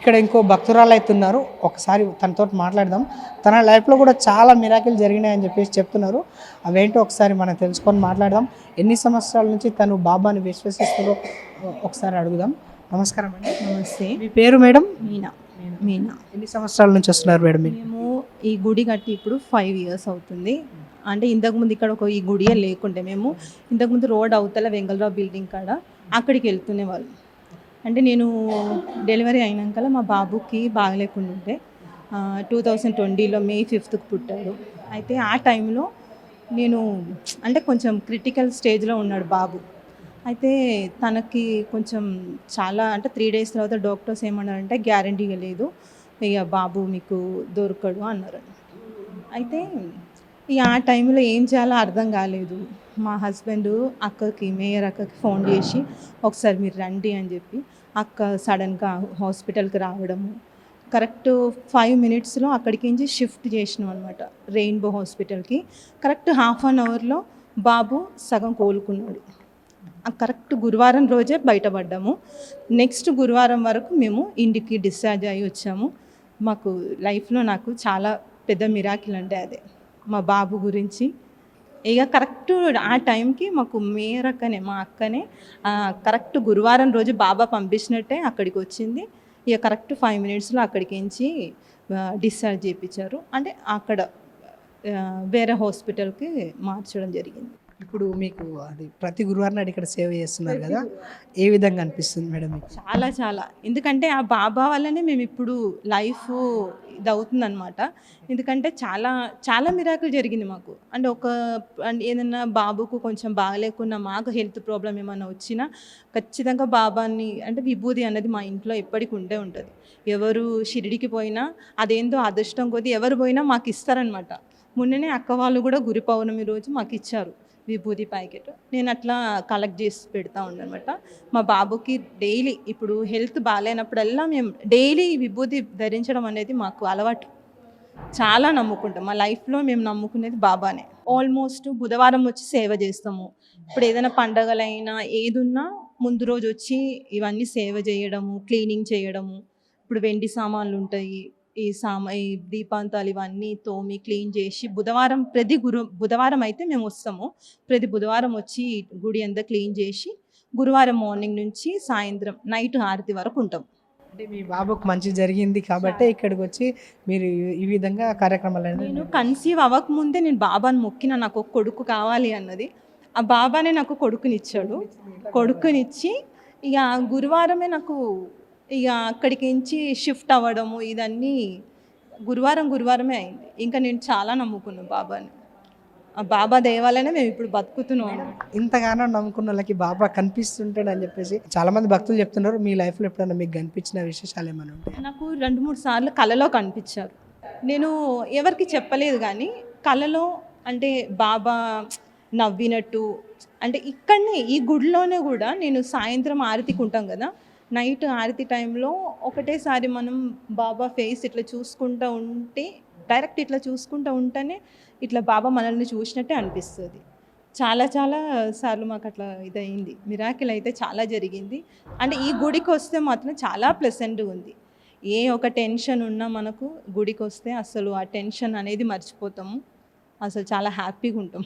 ఇక్కడ ఇంకో భక్తురాలు అయితే ఉన్నారు. ఒకసారి తనతో మాట్లాడదాం. తన లైఫ్లో కూడా చాలా మిరాకిల్ జరిగినాయని చెప్పేసి చెప్తున్నారు. అవేంటో ఒకసారి మనం తెలుసుకొని మాట్లాడదాం. ఎన్ని సంవత్సరాల నుంచి తను బాబాని విశ్వసిస్తుందో ఒకసారి అడుగుదాం. నమస్కారం అండి. నమస్తే. మీ పేరు మేడం? మీనా. మీనా. ఎన్ని సంవత్సరాల నుంచి వస్తున్నారు మేడం మేము ఈ గుడి కట్టి ఇప్పుడు ఫైవ్ ఇయర్స్ అవుతుంది. అంటే ఇంతకుముందు ఇక్కడ ఒక ఈ గుడియే లేకుంటే మేము ఇంతకుముందు రోడ్ అవతల వెంగళరావు బిల్డింగ్ కాడ అక్కడికి వెళ్తునే వాళ్ళం. అంటే నేను డెలివరీ అయినాక మా బాబుకి బాగలేకుండా ఉండే టూ థౌజండ్ ట్వంటీలో మే ఫిఫ్త్కి పుట్టాడు. అయితే ఆ టైంలో నేను అంటే కొంచెం క్రిటికల్ స్టేజ్లో ఉన్నాడు బాబు. అయితే తనకి కొంచెం చాలా అంటే త్రీ డేస్ తర్వాత డాక్టర్స్ ఏమన్నారంటే గ్యారంటీగా లేదు ఇక బాబు మీకు దొరకడు అన్నారు అయితే ఇక ఆ టైంలో ఏం చేయాలో అర్థం కాలేదు. మా హస్బెండ్ అక్కకి మేయర్ అక్కకి ఫోన్ చేసి ఒకసారి మీరు రండి అని చెప్పి అక్క సడన్గా హాస్పిటల్కి రావడము. కరెక్ట్ ఫైవ్ మినిట్స్లో అక్కడికి నుంచి షిఫ్ట్ చేసినాం అనమాట రెయిన్బో హాస్పిటల్కి. కరెక్ట్ హాఫ్ అన్ అవర్లో బాబు సగం కోలుకున్నాడు. కరెక్ట్ గురువారం రోజే బయటపడ్డాము. నెక్స్ట్ గురువారం వరకు మేము ఇంటికి డిశ్చార్జ్ అయ్యి వచ్చాము. మాకు లైఫ్లో నాకు చాలా పెద్ద మిరాకిల్ అంటే అదే. మా బాబు గురించి. ఇక కరెక్ట్ ఆ టైంకి మాకు మేరక్కనే మా అక్కనే కరెక్ట్ గురువారం రోజు బాబా పంపించినట్టే అక్కడికి వచ్చింది. ఇక కరెక్ట్ ఫైవ్ మినిట్స్లో అక్కడికి ఎంచి డిశ్చార్జ్ చేయించారు అంటే అక్కడ వేరే హాస్పిటల్కి మార్చడం జరిగింది. ఇప్పుడు మీకు అది ప్రతి గురువారం నాడు ఇక్కడ సేవ చేస్తున్నారు కదా ఏ విధంగా అనిపిస్తుంది మేడం చాలా చాలా. ఎందుకంటే ఆ బాబా వల్లనే మేము ఇప్పుడు లైఫ్ ఇది అవుతుందన్నమాట. ఎందుకంటే చాలా చాలా మిరాకులు జరిగింది మాకు. అంటే ఒక అంటే ఏదైనా బాబుకు కొంచెం బాగలేకున్నా మాకు హెల్త్ ప్రాబ్లం ఏమైనా వచ్చినా ఖచ్చితంగా బాబాని అంటే విభూది అన్నది మా ఇంట్లో ఎప్పటికి ఉండే ఉంటుంది. ఎవరు షిరిడికి పోయినా అదేందో అదృష్టం కొద్దీ ఎవరు పోయినా మాకు ఇస్తారనమాట మొన్ననే అక్క వాళ్ళు కూడా గురి పౌర్ణమి రోజు మాకు ఇచ్చారు. విభూది ప్యాకెట్. నేను అట్లా కలెక్ట్ చేసి పెడతా ఉండనమాట మా బాబుకి డైలీ ఇప్పుడు హెల్త్ బాగాలేనప్పుడల్లా మేము డైలీ విభూది ధరించడం అనేది మాకు అలవాటు. చాలా నమ్ముకుంటాం. మా లైఫ్లో మేము నమ్ముకునేది బాబానే. ఆల్మోస్ట్ బుధవారం వచ్చి సేవ చేస్తాము. ఇప్పుడు ఏదైనా పండగలైనా ఏదున్నా ముందు రోజు వచ్చి ఇవన్నీ సేవ చేయడము క్లీనింగ్ చేయడము. ఇప్పుడు వెండి సామాన్లు ఉంటాయి. ఈ సామా ఈ దీపాంతాలు ఇవన్నీ తోమి క్లీన్ చేసి బుధవారం ప్రతి గురు బుధవారం అయితే మేము వస్తాము. ప్రతి బుధవారం వచ్చి గుడి అంతా క్లీన్ చేసి గురువారం మార్నింగ్ నుంచి సాయంత్రం నైట్ హారతి వరకు ఉంటాం. అంటే మీ బాబుకు మంచి జరిగింది కాబట్టి ఇక్కడికి వచ్చి మీరు ఈ- విధంగా కార్యక్రమాలు నేను కన్సీవ్ అవ్వకముందే నేను బాబాని మొక్కిన నాకు ఒక కొడుకు కావాలి అన్నది. ఆ బాబానే నాకు కొడుకునిచ్చాడు. కొడుకునిచ్చి ఇక గురువారమే నాకు ఇక అక్కడికి నుంచి షిఫ్ట్ అవ్వడము ఇదన్నీ గురువారం గురువారమే అయింది. ఇంకా నేను చాలా నమ్ముకున్నాను బాబాని. ఆ బాబా దయవల్లనే మేము ఇప్పుడు బతుకుతున్నాం. ఇంతగానో నమ్ముకున్న వాళ్ళకి బాబా కనిపిస్తుంటాడు అని చెప్పేసి చాలా మంది భక్తులు చెప్తున్నారు. మీ లైఫ్లో ఎప్పుడైనా మీకు కనిపించిన విశేషాలు ఏమైనా ఉంటాయి నాకు రెండు మూడు సార్లు కలలో కనిపించారు. నేను ఎవరికి చెప్పలేదు కానీ కలలో అంటే బాబా నవ్వినట్టు అంటే ఇక్కడనే ఈ గుడిలోనే కూడా నేను సాయంత్రం ఆరతికి ఉంటాం కదా నైట్ ఆరతి టైంలో ఒకటేసారి మనం బాబా ఫేస్ ఇట్లా చూసుకుంటూ ఉంటే డైరెక్ట్ ఇట్లా చూసుకుంటూ ఉంటేనే ఇట్లా బాబా మనల్ని చూసినట్టే అనిపిస్తుంది. చాలా చాలా సార్లు మాకు అట్లా ఇదయింది. మిరాకిల్ అయితే చాలా జరిగింది. అంటే ఈ గుడికి వస్తే మాత్రం చాలా ప్లెసెంట్గా ఉంది. ఏ ఒక టెన్షన్ ఉన్నా మనకు గుడికి వస్తే అసలు ఆ టెన్షన్ అనేది మర్చిపోతాము. అసలు చాలా హ్యాపీగా ఉంటాం